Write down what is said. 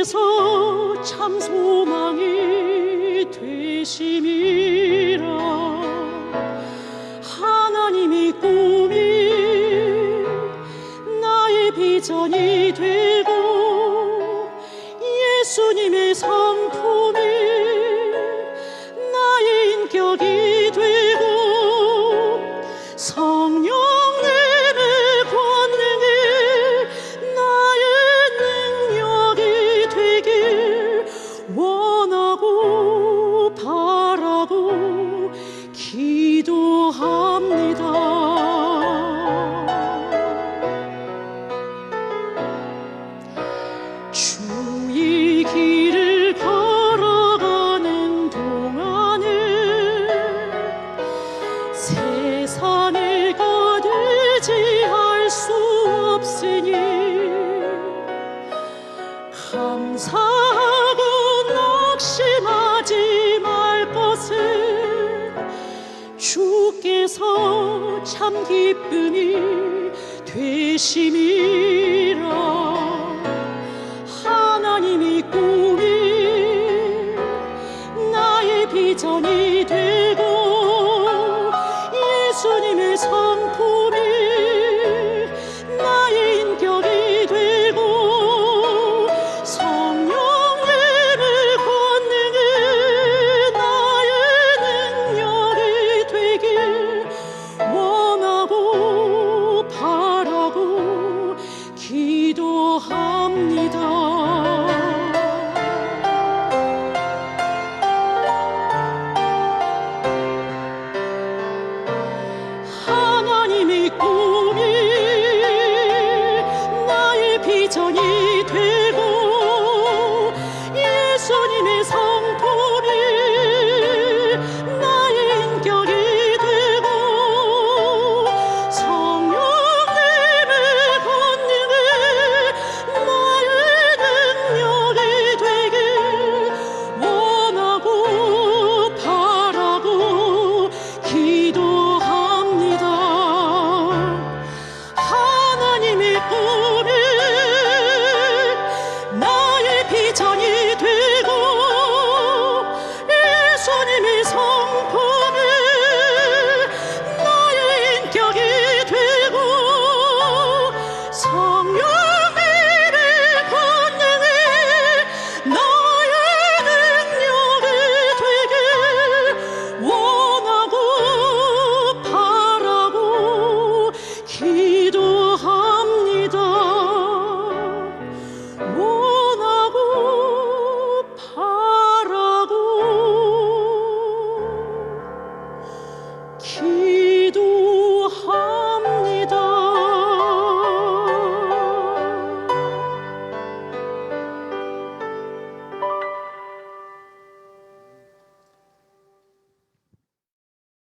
주께서 참 소망이 되심이 참 기쁨이 되심이라. 하나님이 꿈이 나의 비전이 되고 예수님의 선포